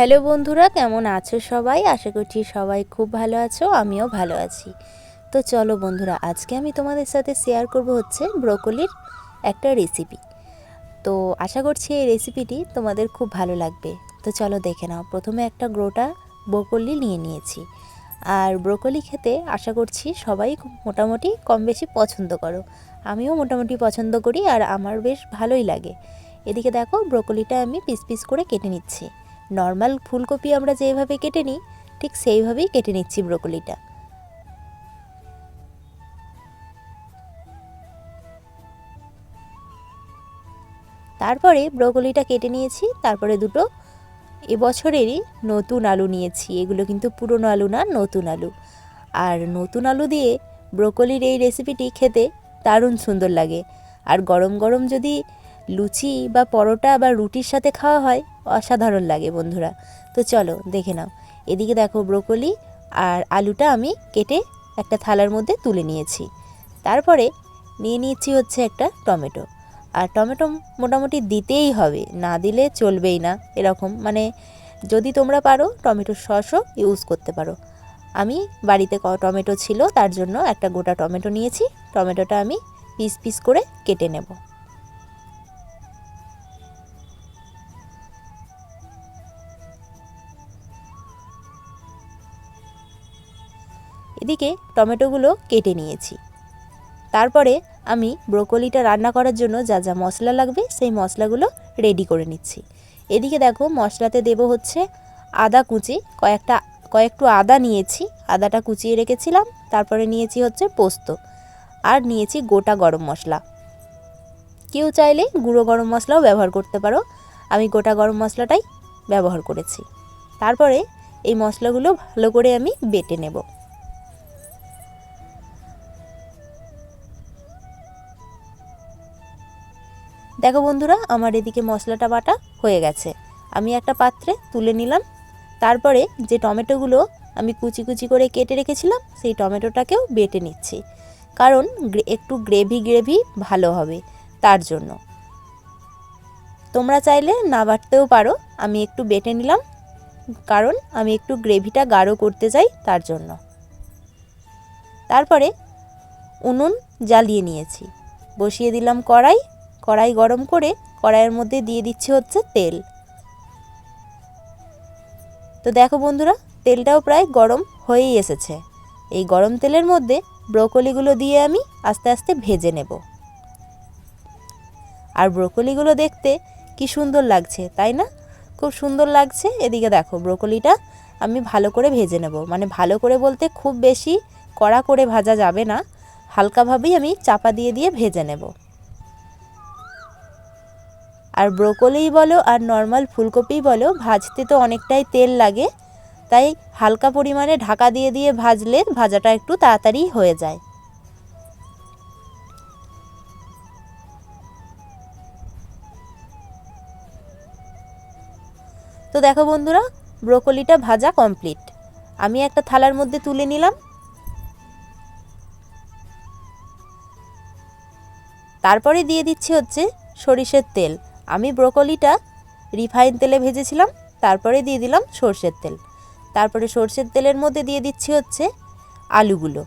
Hello বন্ধুরা, কেমন আছো সবাই? আশা করছি সবাই খুব ভালো আছো, আমিও ভালো আছি। তো চলো বন্ধুরা, আজকে আমি তোমাদের সাথে শেয়ার করব হচ্ছে ব্রোকলির একটা রেসিপি তো আশা করছি এই রেসিপিটি তোমাদের খুব ভালো লাগবে। তো চলো দেখে নাও, প্রথমে একটা গ্রোটা ব্রোকলি নিয়ে নিয়েছি। আর ব্রোকলি খেতে আশা করছি সবাই মোটামুটি কম বেশি পছন্দ করো। আমিও মোটামুটি পছন্দ করি আর আমার বেশ ভালোই লাগে। এদিকে দেখো, ব্রোকলিটা আমি পিস পিস করে কেটে নিচ্ছি। নর্মাল ফুলকপি আমরা যেভাবে কেটে নিই, ঠিক সেইভাবেই কেটে নিচ্ছি ব্রোকলিটা। তারপরে ব্রোকলিটা কেটে নিয়েছি, তারপরে দুটো এবছরেরই নতুন আলু নিয়েছি। এগুলো কিন্তু পুরনো আলু না, নতুন আলু। আর নতুন আলু দিয়ে ব্রোকলির এই রেসিপিটি খেতে দারুণ সুন্দর লাগে। আর গরম গরম যদি লুচি বা পরোটা বা রুটির সাথে খাওয়া হয়, অসাধারণ লাগে বন্ধুরা। তো চলো, দেখে নাও। এদিকে দেখো ব্রোকলি আর আলুটা আমি কেটে একটা থালার মধ্যে তুলে নিয়েছি। তারপরে নিয়ে নিয়েছি হচ্ছে একটা টমেটো। আর টমেটো মোটামুটি দিতেই হবে, না দিলে চলবেই না, এরকম। মানে যদি তোমরা পারো, টমেটোর সসও ইউজ করতে পারো। আমি বাড়িতে ক, টমেটো ছিল, তার জন্য একটা গোটা টমেটো নিয়েছি। টমেটোটা আমি পিস পিস করে কেটে নেব। এদিকে টমেটোগুলো কেটে নিয়েছি। তারপরে আমি ব্রোকলিটা রান্না করার জন্য যা যা মশলা লাগবে সেই মশলাগুলো রেডি করে নিচ্ছি। এদিকে দেখো মশলাতে দেব হচ্ছে আদা কুচি, কয়েকটা, কয়েকটু আদা নিয়েছি, আদাটা কুচিয়ে রেখেছিলাম, তারপরে নিয়েছি হচ্ছে পোস্ত আর নিয়েছি গোটা গরম মশলা। কেউ চাইলে গুঁড়ো গরম মশলাও ব্যবহার করতে পারো, আমি গোটা গরম মশলাটাই ব্যবহার করেছি। তারপরে এই মশলাগুলো ভালো করে আমি বেটে নেব। দেখো বন্ধুরা, আমার এদিকে মশলাটা বাটা হয়ে গেছে। আমি একটা পাত্রে তুলে নিলাম। তারপরে যে টমেটোগুলো আমি কুচি কুচি করে কেটে রেখেছিলাম, সেই টমেটোটাকেও বেটে নিচ্ছি। কারণ একটু গ্রেভি গ্রেভি ভালো হবে তার জন্য। তোমরা চাইলে না বাটতেও পারো, আমি একটু বেটে নিলাম। কারণ আমি একটু গ্রেভিটা গাঢ় করতে চাই তার জন্য। তারপরে উনুন জ্বালিয়ে নিয়েছি। বসিয়ে দিলাম কড়াই কড়াই গরম করে কড়াইয়ের মধ্যে দিয়ে দিচ্ছি হচ্ছে তেল। তো দেখো বন্ধুরা, তেলটাও প্রায় গরম হয়েই এসেছে। এই গরম তেলের মধ্যে ব্রোকলিগুলো দিয়ে আমি আস্তে আস্তে ভেজে নেব। আর ব্রোকলিগুলো দেখতে কি সুন্দর লাগছে, তাই না? খুব সুন্দর লাগছে। এদিকে দেখো, ব্রোকলিটা আমি ভালো করে ভেজে নেব। মানে ভালো করে বলতে খুব বেশি কড়া করে ভাজা যাবে না। হালকাভাবেই আমি চাপা দিয়ে দিয়ে ভেজে নেব। আর ব্রোকলি বলো আর নর্মাল ফুলকপি বলো, ভাজতে তো অনেকটাই তেল লাগে। তাই হালকা পরিমাণে ঢাকা দিয়ে দিয়ে ভাজলে ভাজাটা একটু তাড়াতাড়ি হয়ে যায়। তো দেখো বন্ধুরা, ব্রোকলিটা ভাজা কমপ্লিট। আমি একটা থালার মধ্যে তুলে নিলাম। তারপরে দিয়ে দিচ্ছি হচ্ছে সরিষের তেল। আমি ব্রোকলিটা রিফাইন তেলে ভেজেছিলাম, তারপরে দিয়ে দিলাম সর্ষের তেল। তারপরে সর্ষের তেলের মধ্যে দিয়ে দিচ্ছি হচ্ছে আলুগুলো।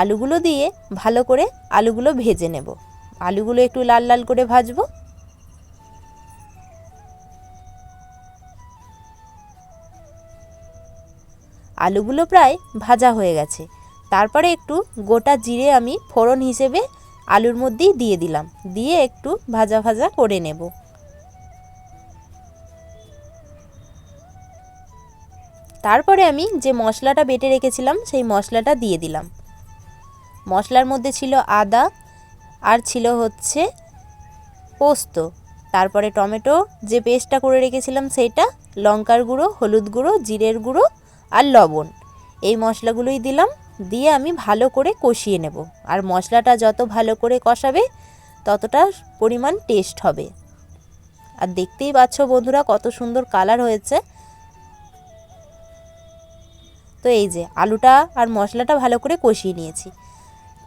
আলুগুলো দিয়ে ভালো করে আলুগুলো ভেজে নেব। আলুগুলো একটু লাল লাল করে ভাজবো। আলুগুলো প্রায় ভাজা হয়ে গেছে। তারপরে একটু গোটা জিরে আমি ফোড়ন হিসেবে আলুর মধ্যেই দিয়ে দিলাম। দিয়ে একটু ভাজা ভাজা করে নেব। তারপরে আমি যে মশলাটা বেটে রেখেছিলাম, সেই মশলাটা দিয়ে দিলাম। মশলার মধ্যে ছিল আদা আর ছিল হচ্ছে পোস্ত। তারপরে টমেটো যে পেস্টটা করে রেখেছিলাম সেইটা লঙ্কার গুঁড়ো, হলুদ গুঁড়ো, জিরের গুঁড়ো আর লবণ। এই মশলাগুলোই দিলাম, দিয়ে আমি ভালো করে কষিয়ে নেব। আর মশলাটা যত ভালো করে কষাবে, ততটা পরিমাণ টেস্ট হবে। আর দেখতেই পাচ্ছ বন্ধুরা, কত সুন্দর কালার হয়েছে। তো এই যে, আলুটা আর মশলাটা ভালো করে কষিয়ে নিয়েছি।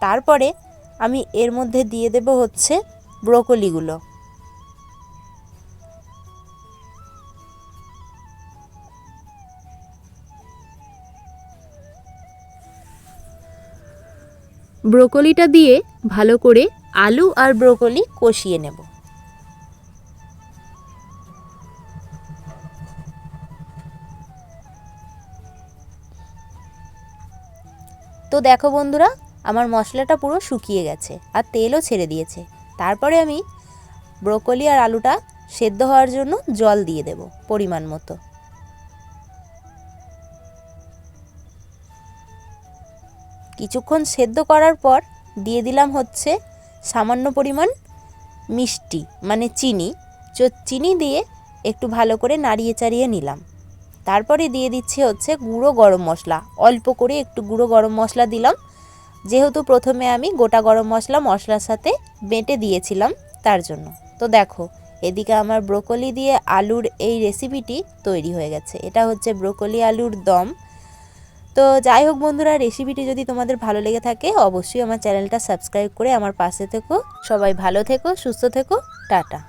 তারপরে আমি এর মধ্যে দিয়ে দেব হচ্ছে ব্রোকলিগুলো। ব্রোকলিটা দিয়ে ভালো করে আলু আর ব্রোকলি কষিয়ে নেব। তো দেখো বন্ধুরা, আমার মশলাটা পুরো শুকিয়ে গেছে আর তেলও ছেড়ে দিয়েছে। তারপরে আমি ব্রোকলি আর আলুটা সেদ্ধ হওয়ার জন্য জল দিয়ে দেব পরিমাণ মতো। কিছুক্ষণ সেদ্ধ করার পর দিয়ে দিলাম হচ্ছে সামান্য পরিমাণ মিষ্টি মানে চিনি। চো, চিনি দিয়ে একটু ভালো করে নাড়িয়ে চাড়িয়ে নিলাম। তারপরে দিয়ে দিচ্ছি হচ্ছে গুঁড়ো গরম মশলা। অল্প করে একটু গুঁড়ো গরম মশলা দিলাম। যেহেতু প্রথমে আমি গোটা গরম মশলা মশলার সাথে বেটে দিয়েছিলাম তার জন্য। তো দেখো, এদিকে আমার ব্রোকলি দিয়ে আলুর এই রেসিপিটি তৈরি হয়ে গেছে। এটা হচ্ছে ব্রোকলি আলুর দম। তো যাই হোক বন্ধুরা রেসিপিটি যদি তোমাদের ভালো লেগে থাকে, অবশ্যই আমার চ্যানেলটা সাবস্ক্রাইব করে আমার পাশে থেকো। সবাই ভালো থেকো, সুস্থ থেকো, টাটা।